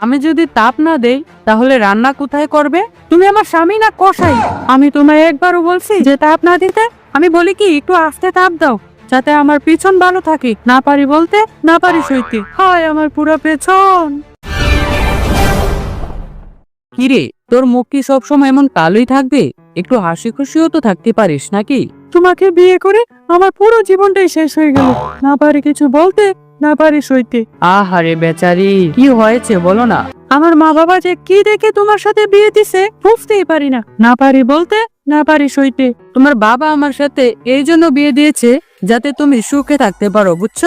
আমি যদি তাপ না দেই তাহলে রান্না কোথায় করবে? তুমি আমার স্বামী না কষাই আমি তোমায় একবারও বলছি যে তাপ না দিতে আমি বলি কি একটু আস্তে তাপ দাও যাতে আমার পিছন ভালো থাকে। না পারি বলতে না পারি সইতে। হয়। আমার পুরো পেছন। কিরে তোর মুখ কি সবসময় এমন কালোই থাকবে? একটু হাসি খুশিও তো থাকতে পারিস নাকি? তোমাকে বিয়ে করে আমার পুরো জীবনটাই শেষ হয়ে গেল। না পারি কিছু বলতে না পারি সইতে। আহারে বেচারি কি হয়েছে বলো না? আমার মা বাবা যে কি দেখে তোমার সাথে বিয়ে দিছে বুঝতেই পারি না। না পারি বলতে না পারি সইতে। তোমার বাবা আমার সাথে এই জন্য বিয়ে দিয়েছে যাতে তুমি সুখে থাকতে পারো বুঝছ?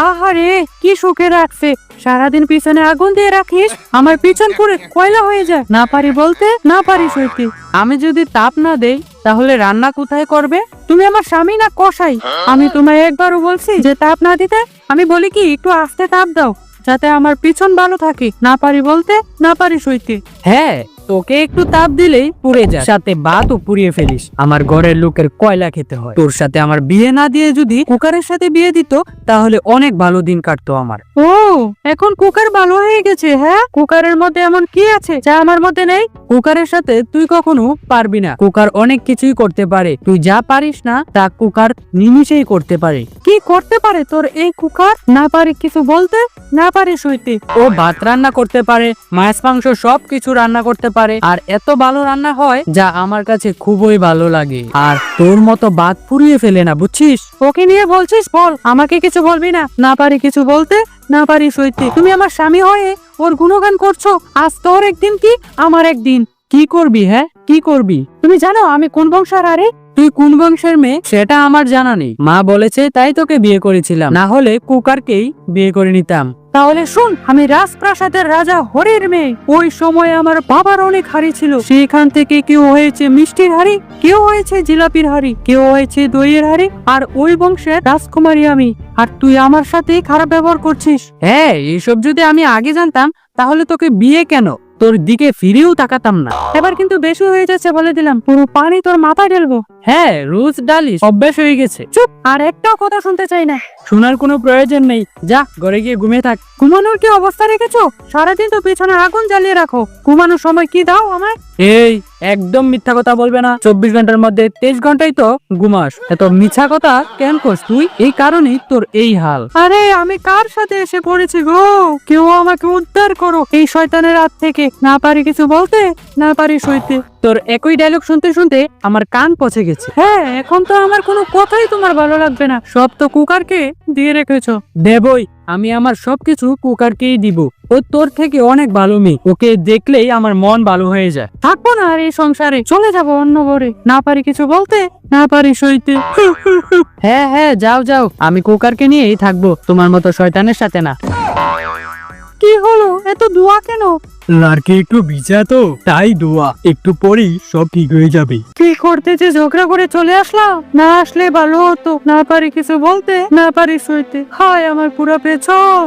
আহারে কি সুখে রাখছে। সারাদিন পিছনে আগুন দিয়ে রাখিস আমার পিছন পুরে কয়লা হয়ে যায়। না পারি বলতে না পারি সইতে। আমি যদি তাপ না দেই তাহলে রান্না কোথায় করবে? তুমি আমার স্বামী না কষাই আমি তোমায় একবারও বলছি যে তাপ না দিতে, আমি বলি কি, একটু আস্তে তাপ দাও, যাতে আমার পিছন ভালো থাকে, না পারি বলতে, না পারি সইতে। হ্যাঁ তোকে একটু তাপ দিলেই পুড়ে যায়। সাথে বাতও পুড়িয়ে ফেলিস। আমার ঘরের লোকের কয়লা খেতে হয়। তোর সাথে আমার বিয়ে না দিয়ে যদি কুকারের সাথে বিয়ে দিত তাহলে অনেক ভালো দিন কাটতো আমার। ও এখন কুকার ভালো হয়ে গেছে হ্যাঁ? কুকারের মধ্যে এমন কি আছে যা আমার মধ্যে নেই? কুকারের সাথে তুই কখনো পারবি না। কুকার অনেক কিছুই করতে পারে। তুই যা পারিস না তা কুকার নিমিশেই করতে পারে। কি করতে পারে তোর এই কুকার? না পারি কিছু বলতে? না পারি সইতে? ও ভাত রান্না করতে পারে মাছ মাংস সব কিছু রান্না করতে পারে। আর এত ভালো রান্না হয় যা আমার কাছে খুবই ভালো লাগে। আর তোর মতো ভাত পুড়িয়ে ফেলে না, বুঝছিস? ওকে নিয়ে বলছিস? বল, আমাকে কিছু বলবি না? না পারি কিছু বলতে, না পারি সইতে। তুমি আমার স্বামী হয়ে ওর গুণগান করছ? আজ তোর একদিন কি? আমার একদিন। কি করবি হ্যাঁ? কি করবি? তুমি জানো আমি কোন বংশের আরে? তুই কোন বংশের মেয়ে? সেটা আমার জানা নেই। মা বলেছে, তাই তোকে বিয়ে করেছিলাম। না হলে কুকারকেই বিয়ে করে নিতাম। তাহলে শুন, আমি রাজপ্রাসাদের রাজা হরির মেয়ে। ওই সময় আমার বাবার অনেক হাড়ি ছিল। সেখান থেকে কেউ হয়েছে মিষ্টির হাড়ি, কেউ হয়েছে জিলাপির হাড়ি, কেউ হয়েছে দইয়ের হাড়ি, আর ওই বংশের রাজকুমারী আমি। আর তুই আমার সাথে খারাপ ব্যবহার করছিস। হ্যাঁ এইসব যদি আমি আগে জানতাম, তাহলে তোকে বিয়ে কেন? তোর দিকে ফিরেও তাকাতাম না। এবার কিন্তু বেশি হয়ে যাচ্ছে, বলে দিলাম, পুরো পানি তোর মাথায় ঢেলবো। হ্যাঁ রোজ ডালিস অভ্যাস হয়ে গেছে। চুপ, আর একটা কথা শুনতে চাই না। শোনার কোনো প্রয়োজন নেই, যা, ঘরে গিয়ে ঘুমিয়ে থাক। ঘুমানোর কি অবস্থা রেখেছো? সারাদিন তো পিছনে আগুন জ্বালিয়ে রাখো। ঘুমানোর সময় কি দাও আমায়? এই একদম মিথ্যা কথা বলবে না। চব্বিশ ঘণ্টার মধ্যে তেইশ ঘন্টাই তো ঘুমাস। এত মিথ্যা কথা কেন করস তুই? এই কারণেই তোর এই হাল। আরে আমি কার সাথে এসে পড়েছি গো? কেউ আমাকে উদ্ধার করো। এই শয়তানের হাত থেকে। না পারি কিছু বলতে না পারি সইতে। তোর একই ডায়লগ শুনতে শুনতে আমার কান পচে গেছে। হ্যাঁ এখন তো আমার কোনো কথাই তোমার ভালো লাগবে না। সব তো কুকারকে দিয়ে রেখেছো। দেবই আমি আমার সবকিছু কুকারকেই দিব। ও তোর থেকে অনেক ভালো মেয়ে। ওকে দেখলেই আমার মন ভালো হয়ে যায়। থাকব না আর এই সংসারে। চলে যাব অন্য ঘরে। না পারি কিছু বলতে, না পারি সইতে। হ্যাঁ হ্যাঁ যাও যাও। আমি কুকারকে নিয়েই থাকব। তোমার মতো শয়তানের সাথে না। কি হলো? এত দোয়া কেন? লারকে একটু ভিজা তো তাই দোয়া। একটু পরেই সব ঠিক হয়ে যাবে। কি করতে যে ঝগড়া করে চলে আসলাম? না আসলে ভালো হতো না পারি কিছু বলতে না পারি শুইতে হায় আমার পুরা পেছন।